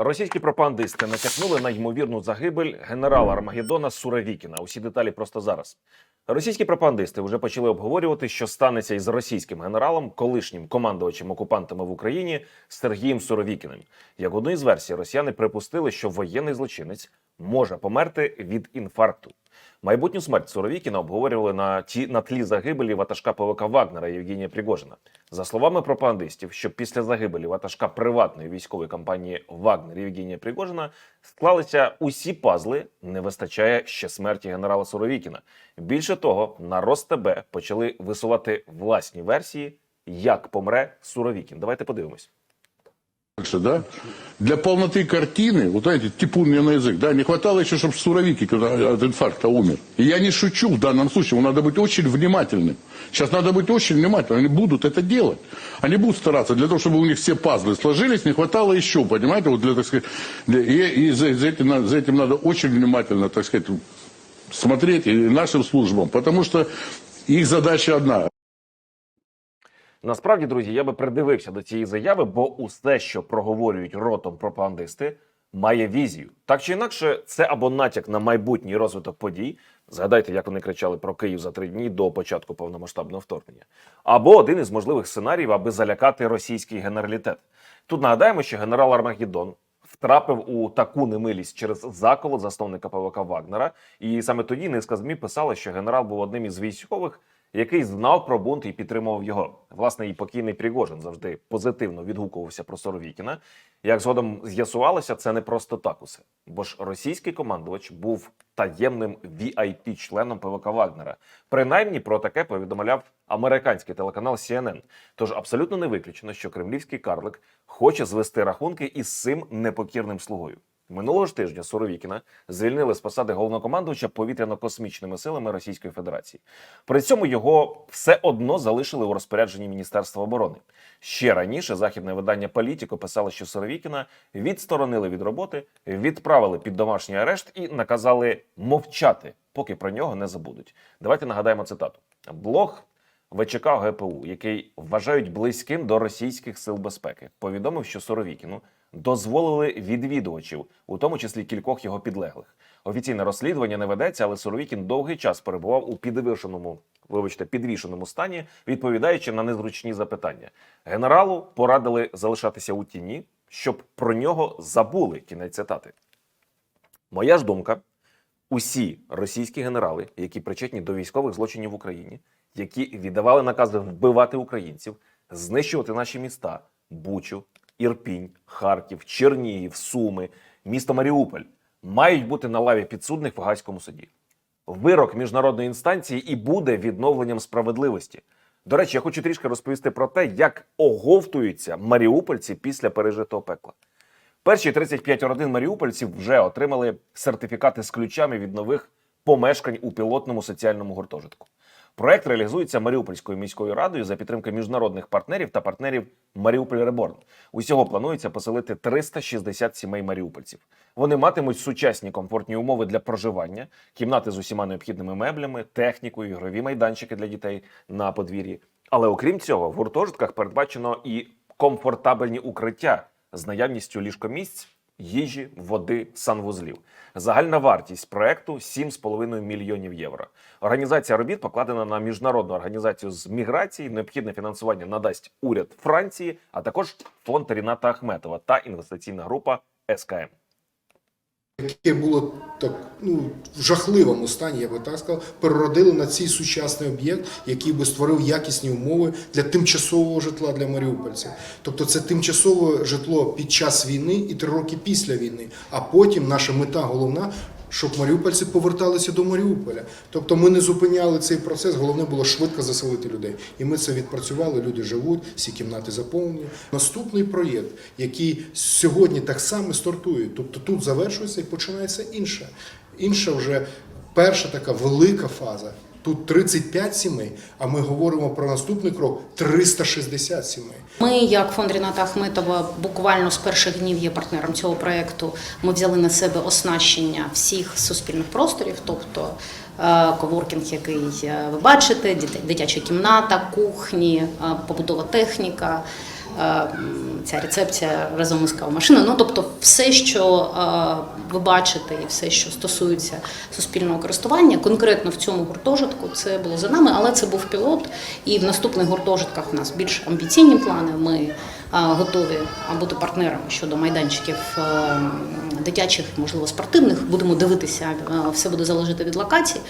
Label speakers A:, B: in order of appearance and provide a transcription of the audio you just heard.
A: Російські пропагандисти натякнули на ймовірну загибель генерала Армагеддона Суровікіна. Усі деталі просто зараз. Російські пропагандисти вже почали обговорювати, що станеться із російським генералом, колишнім командувачем окупантами в Україні Сергієм Суровікіним. Як одну із версій, росіяни припустили, що воєнний злочинець може померти від інфаркту. Майбутню смерть Суровікіна обговорювали на ті на тлі загибелі ватажка ПВК Вагнера Євгенія Пригожина. За словами пропагандистів, що після загибелі ватажка приватної військової компанії Вагнер Євгенія Пригожина склалися усі пазли. Не вистачає ще смерті генерала Суровікіна. Більше того, на РосТБ почали висувати власні версії, як помре Суровікін. Давайте подивимось.
B: Дальше, да? Для полноты картины, вот знаете, типун мне на язык, да, не хватало еще, чтобы Суровики когда от инфаркта умер. И я не шучу в данном случае, надо быть очень внимательным. Сейчас надо быть очень внимательным, они будут это делать. Они будут стараться для того, чтобы у них все пазлы сложились, не хватало еще, понимаете, вот для, так сказать, для- и, и за, за этим, за этим надо очень внимательно, так сказать, смотреть и нашим службам, потому что их задача одна,
A: Насправді, друзі, я би придивився до цієї заяви, бо усе, що проговорюють ротом пропагандисти, має візію. Так чи інакше, це або натяк на майбутній розвиток подій. Згадайте, як вони кричали про Київ за три дні до початку повномасштабного вторгнення, або один із можливих сценаріїв, аби залякати російський генералітет. Тут нагадаємо, що генерал Армагеддон втрапив у таку немилість через заколот засновника ПВК Вагнера, і саме тоді низка змі писала, що генерал був одним із військових, який знав про бунт і підтримував його. Власне, і покійний Пригожин завжди позитивно відгукувався про Соровікіна. Як згодом з'ясувалося, це не просто так усе, бо ж російський командувач був таємним vip членом ПВК Вагнера. Принаймні про таке повідомляв американський телеканал CNN. Тож абсолютно не виключено, що кремлівський карлик хоче звести рахунки із цим непокірним слугою. Минулого ж тижня Суровікіна звільнили з посади головнокомандувача повітряно-космічними силами Російської Федерації. При цьому його все одно залишили у розпорядженні Міністерства оборони. Ще раніше західне видання Політіко писало, що Суровікіна відсторонили від роботи, відправили під домашній арешт і наказали мовчати, поки про нього не забудуть. Давайте нагадаємо цитату. Блог ВЧК ГПУ, який вважають близьким до російських сил безпеки, повідомив, що Соровікіну дозволили відвідувачів, у тому числі кількох його підлеглих. Офіційне розслідування не ведеться, але Суровікін довгий час перебував у підвішеному, вибачте, підвішеному стані, відповідаючи на незручні запитання. Генералу порадили залишатися у тіні, щоб про нього забули. Кінець цитати. Моя ж думка: усі російські генерали, які причетні до військових злочинів в Україні, які віддавали накази вбивати українців, знищувати наші міста Бучу, Ірпінь, Харків, Чернігів, Суми, місто Маріуполь, мають бути на лаві підсудних в Гаазькому суді. Вирок міжнародної інстанції і буде відновленням справедливості. До речі, я хочу трішки розповісти про те, як оговтуються маріупольці після пережитого пекла. Перші 35 родин маріупольців вже отримали сертифікати з ключами від нових помешкань у пілотному соціальному гуртожитку. Проект реалізується Маріупольською міською радою за підтримки міжнародних партнерів та партнерів Маріуполь Реборн. Усього планується поселити 360 сімей маріупольців. Вони матимуть сучасні комфортні умови для проживання, кімнати з усіма необхідними меблями, технікою, ігрові майданчики для дітей на подвір'ї. Але окрім цього, в гуртожитках передбачено і комфортабельні укриття з наявністю ліжкомісць, їжі, води, санвузлів. Загальна вартість проекту 7,5 мільйонів євро. Організація робіт покладена на міжнародну організацію з міграції. Необхідне фінансування надасть уряд Франції, а також фонд Ріната Ахметова та інвестиційна група СКМ.
C: Яке було так ну в жахливому стані, я би так сказав, переродили на цей сучасний об'єкт, який би створив якісні умови для тимчасового житла для маріупольців. Тобто це тимчасове житло під час війни і три роки після війни. А потім наша мета головна. Щоб маріупольці поверталися до Маріуполя. Тобто ми не зупиняли цей процес, головне було швидко заселити людей. І ми це відпрацювали, люди живуть, всі кімнати заповнені. Наступний проєкт, який сьогодні так само стартує, тобто тут завершується і починається інша. Інша вже перша така велика фаза. Тут 35 сімей, а ми говоримо про наступний крок 360 сімей.
D: Ми, як фонд Ріната Ахметова, буквально з перших днів є партнером цього проєкту. Ми взяли на себе оснащення всіх суспільних просторів, тобто е, коворкінг, який е, ви бачите, дит- дитяча кімната, кухні, е, побутова техніка. Ця рецепція разом із кавомашиною. Ну тобто, все, що е, ви бачите, і все, що стосується суспільного користування, конкретно в цьому гуртожитку, це було за нами, але це був пілот. І в наступних гуртожитках у нас більш амбіційні плани. Ми е, готові бути партнерами щодо майданчиків е, дитячих, можливо, спортивних. Будемо дивитися, все буде залежати від локації.